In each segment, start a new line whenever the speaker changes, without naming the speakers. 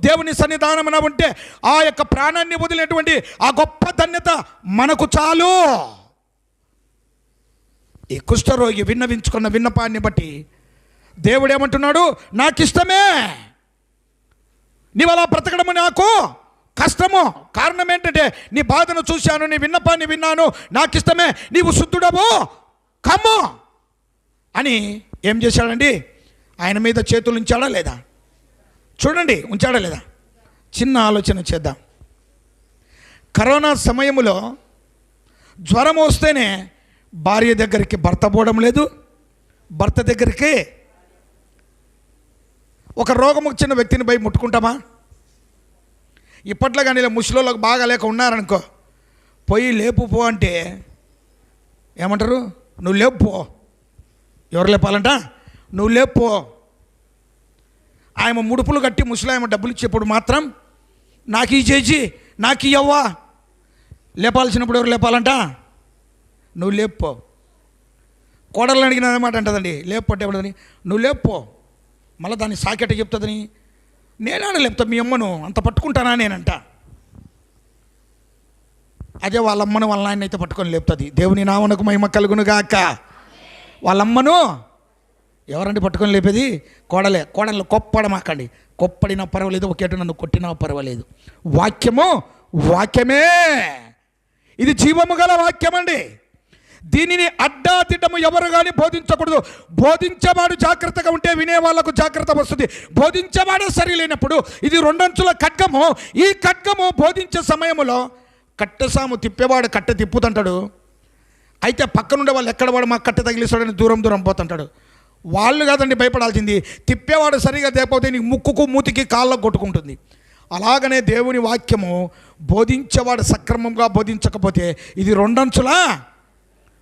దేవుని సన్నిధానమున ఉంటే ఆ యొక్క ప్రాణాన్ని వదిలినటువంటి ఆ గొప్ప ధన్యత మనకు చాలు. ఈ కుష్ఠరోగి విన్నవించుకున్న విన్నపాన్ని బట్టి దేవుడు ఏమంటున్నాడు నాకు ఇష్టమే నీవు అలా బ్రతకడము నాకు కష్టము. కారణం ఏంటంటే నీ బాధను చూశాను నీ విన్నపాన్ని విన్నాను నాకు ఇష్టమే నీవు శుద్ధుడవు. కమ్ము. అని ఏం చేశాడండి? ఆయన మీద చేతులు ఉంచాడా లేదా? చూడండి ఉంచాడా లేదా? చిన్న ఆలోచన చేద్దాం. కరోనా సమయంలో జ్వరం వస్తేనే భార్య దగ్గరికి భర్త పోవడం లేదు. భర్త దగ్గరికి ఒక రోగం వచ్చిన వ్యక్తిని పోయి ముట్టుకుంటామా? ఇప్పట్లో కానీ ఇలా ముసలోళ్ళకి బాగా లేక ఉన్నారనుకో పోయి లేపు పో అంటే ఏమంటారు? నువ్వు లేపు పో. ఎవరు లేపాలంట? నువ్వు లేపు పో. ఆయన ముడుపులు కట్టి ముసలాయమ డబ్బులు ఇచ్చేప్పుడు మాత్రం నాకు ఈ చేసి నాకు ఇవ్వవా లేపాల్సినప్పుడు ఎవరు లేపాలంట? నువ్వు లేపో. కోడలు అడిగిన అనమాట అంటదండి. లేకపోతే ఎవడదని నువ్వు లేపో. మళ్ళీ దాన్ని సాకెట చెప్తుందని. నేనాడ లేపుతా మీ అమ్మను. అంత పట్టుకుంటానా నేనంట. అదే వాళ్ళ అమ్మను వాళ్ళ నాయన అయితే పట్టుకొని లేపుతుంది. దేవుని నామనకు మహిమ కలుగునుగాక. వాళ్ళమ్మను ఎవరండి పట్టుకొని లేపేది? కోడలే. కోడలు కొప్పడమాకండి. కొప్పడినా పర్వాలేదు ఒకటి నన్ను కొట్టినా పర్వాలేదు. వాక్యము వాక్యమే. ఇది జీవము గల వాక్యం అండి దీనిని అడ్డాతిడ్డము ఎవరు కానీ బోధించకూడదు. బోధించేవాడు జాగ్రత్తగా ఉంటే వినే వాళ్ళకు జాగ్రత్త వస్తుంది. బోధించేవాడే సరి లేనప్పుడు ఇది రెండంచుల ఖడ్గము. ఈ ఖడ్గము బోధించే సమయంలో కట్టసాము తిప్పేవాడు కట్ట తిప్పుతుంటాడు. అయితే పక్కనుండే వాళ్ళు ఎక్కడ వాడు మా కట్ట తగిలిస్తాడని దూరం దూరం పోతుంటాడు. వాళ్ళు కాదండి భయపడాల్సింది. తిప్పేవాడు సరిగా తేకపోతే నీకు ముక్కుకు మూతికి కాళ్ళకు కొట్టుకుంటుంది. అలాగనే దేవుని వాక్యము బోధించేవాడు సక్రమంగా బోధించకపోతే ఇది రెండంచులా?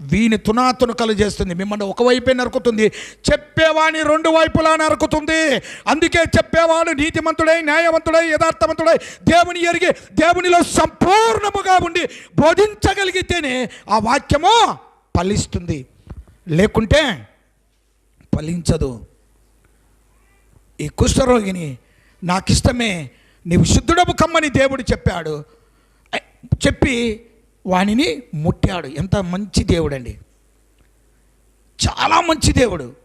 వీని తునాతునకలు చేస్తుంది. మిమ్మల్ని ఒకవైపే నరుకుతుంది. చెప్పేవాణి రెండు వైపులా నరుకుతుంది. అందుకే చెప్పేవాడు నీతిమంతుడై న్యాయవంతుడై యథార్థవంతుడై దేవుని ఎరిగి దేవునిలో సంపూర్ణముగా ఉండి బోధించగలిగితేనే ఆ వాక్యము ఫలిస్తుంది. లేకుంటే ఫలించదు. ఈ కుష్ఠరోగిని నాకు ఇష్టమే నీవు శుద్ధుడపు కమ్మని దేవుడు చెప్పాడు. చెప్పి వానిని ముట్టాడు. ఎంత మంచి దేవుడండి. చాలా మంచి దేవుడు.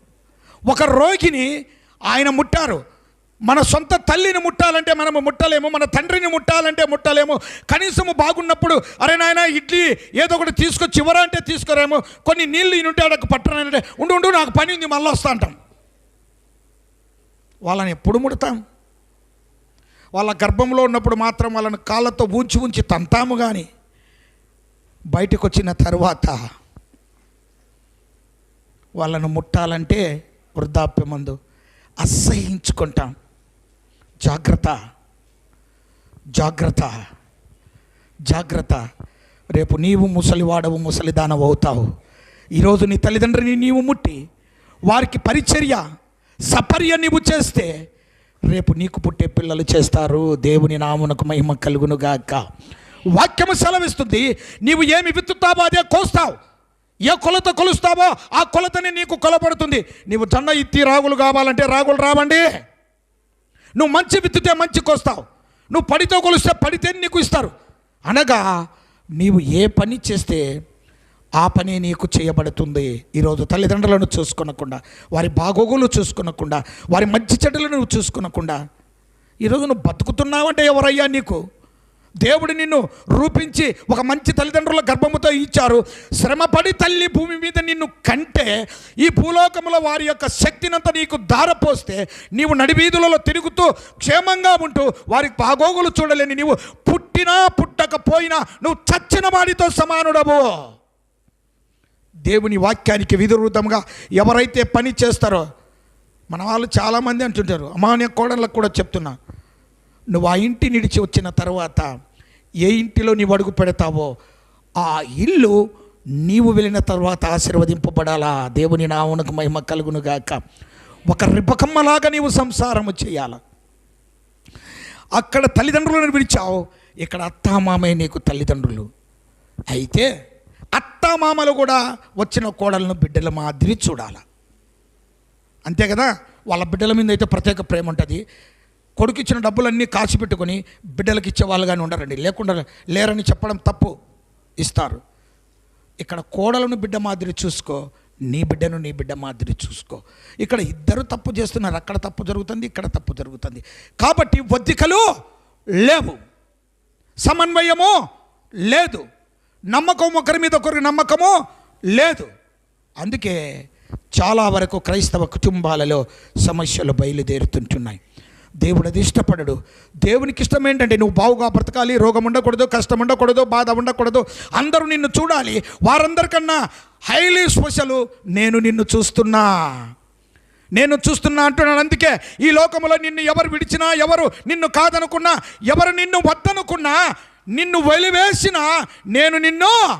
ఒక రోగిని ఆయన ముట్టారు. మన సొంత తల్లిని ముట్టాలంటే మనము ముట్టలేము మన తండ్రిని ముట్టాలంటే ముట్టలేము. కనీసము బాగున్నప్పుడు అరే నాయన ఇడ్లీ ఏదో ఒకటి తీసుకొచ్చి ఇవ్వరా అంటే తీసుకురాము. కొన్ని నీళ్ళు ఈయన ఉంటే ఆడకు పట్టనంటే ఉండు ఉండు నాకు పని ఉంది మళ్ళీ వస్తా అంటాం. వాళ్ళని ఎప్పుడు ముడతాం? వాళ్ళ గర్భంలో ఉన్నప్పుడు మాత్రం వాళ్ళని కాళ్ళతో ఉంచి ఉంచి తంతాము కానీ బయటకు వచ్చిన తర్వాత వాళ్ళను ముట్టాలంటే వృద్ధాప్యమందు అసహించుకుంటాం. జాగ్రత్త. జాగ్రత్త. జాగ్రత్త. రేపు నీవు ముసలివాడవు ముసలిదానవు అవుతావు. ఈరోజు నీ తల్లిదండ్రిని నీవు ముట్టి వారికి పరిచర్య సపర్య నీవు చేస్తే రేపు నీకు పుట్టే పిల్లలు చేస్తారు. దేవుని నామునకు మహిమ కలుగునుగాక వాక్యము సెలవిస్తుంది. నీవు ఏమి విత్తుతావో అదే కోస్తావు. ఏ కొలత కొలుస్తావో ఆ కొలతని నీకు కొలపడుతుంది నీవు జొన్న ఇత్తి రాగులు కావాలంటే రాగులు రావండి. నువ్వు మంచి విత్తితే మంచి కోస్తావు నువ్వు పడితో కొలిస్తే పడితే నీకు ఇస్తారు. అనగా నీవు ఏ పని చేస్తే ఆ పని నీకు చేయబడుతుంది. ఈరోజు తల్లిదండ్రులను చూసుకునకుండా వారి బాగోగులు చూసుకునకుండా వారి మంచి చెడ్డలను నువ్వు చూసుకునకుండా ఈరోజు నువ్వు బతుకుతున్నావంటే ఎవరయ్యా నీకు? దేవుడు నిన్ను రూపించి ఒక మంచి తల్లిదండ్రుల గర్భముతో ఇచ్చారు. శ్రమపడి తల్లి భూమి మీద నిన్ను కంటే ఈ భూలోకంలో వారి యొక్క శక్తినంతా నీకు దారపోస్తే నీవు నడివీధులలో తిరుగుతూ క్షేమంగా ఉంటూ వారి బాగోగులు చూడలేని నీవు పుట్టినా పుట్టకపోయినా నువ్వు చచ్చిన వాడితో సమానుడవు. దేవుని వాక్యానికి విధురుతంగా ఎవరైతే పని చేస్తారో మన వాళ్ళు చాలామంది అంటుంటారు అమాన్య కోడళ్ళకు కూడా చెప్తున్నా నువ్వు ఆ ఇంటి నిడిచి వచ్చిన తర్వాత ఏ ఇంటిలో నీవు అడుగు పెడతావో ఆ ఇల్లు నీవు వెళ్ళిన తర్వాత ఆశీర్వదింపబడాలా? దేవుని నావునకు మహిమ కలుగునుగాక ఒక రిపకమ్మలాగా నీవు సంసారము చేయాల? అక్కడ తల్లిదండ్రులను విడిచావు. ఇక్కడ అత్తామామే నీకు తల్లిదండ్రులు. అయితే అత్తామామలు కూడా వచ్చిన కోడలను బిడ్డల మాదిరి చూడాల? అంతే కదా? వాళ్ళ బిడ్డల మీద అయితే ప్రత్యేక ప్రేమ ఉంటుంది. కొడుకు ఇచ్చిన డబ్బులన్నీ కాచి పెట్టుకొని బిడ్డలకు ఇచ్చే వాళ్ళుగానే ఉండరండి లేకుండా లేరని చెప్పడం తప్పు ఇస్తారు. ఇక్కడ కోడలను బిడ్డ మాదిరి చూసుకో నీ బిడ్డను నీ బిడ్డ మాదిరి చూసుకో. ఇక్కడ ఇద్దరు తప్పు చేస్తున్నారు. అక్కడ తప్పు జరుగుతుంది ఇక్కడ తప్పు జరుగుతుంది. కాబట్టి వద్దికలు లేవు. సమన్వయము లేదు. నమ్మకం ఒకరి మీద ఒకరికి నమ్మకము లేదు. అందుకే చాలా వరకు క్రైస్తవ కుటుంబాలలో సమస్యలు బయలుదేరుతుంటున్నాయి. దేవుడు అది ఇష్టపడడు. దేవునికి ఇష్టం ఏంటంటే నువ్వు బావుగా బ్రతకాలి రోగం ఉండకూడదు కష్టం ఉండకూడదు బాధ ఉండకూడదు. అందరూ నిన్ను చూడాలి. వారందరికన్నా హైలీ స్పెషల్ నేను నిన్ను చూస్తున్నా. నేను చూస్తున్నా అంటున్నాను అందుకే ఈ లోకంలో నిన్ను ఎవరు విడిచినా ఎవరు నిన్ను కాదనుకున్నా ఎవరు నిన్ను వద్దనుకున్నా నిన్ను వెలివేసినా నేను నిన్ను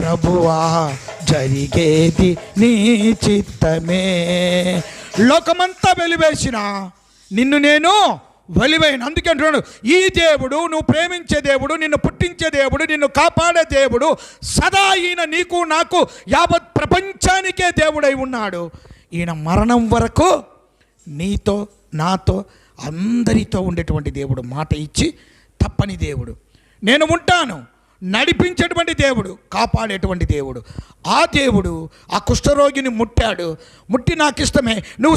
ప్రభువా జరిగేది నీ చిత్తమే. లోకమంతా వెలివేసిన నిన్ను నేను వెలివైన అందుకే అంటున్నాడు ఈ దేవుడు నువ్వు ప్రేమించే దేవుడు నిన్ను పుట్టించే దేవుడు నిన్ను కాపాడే దేవుడు సదా ఈయన నీకు నాకు యావత్ ప్రపంచానికే దేవుడై ఉన్నాడు. ఈయన మరణం వరకు నీతో నాతో అందరితో ఉండేటువంటి దేవుడు మాట ఇచ్చి తప్పని దేవుడు. నేను ఉంటాను. నడిపించేటువంటి దేవుడు కాపాడేటువంటి దేవుడు. ఆ దేవుడు ఆ కుష్ఠరోగిని ముట్టాడు. ముట్టి నాకు ఇష్టమే నువ్వు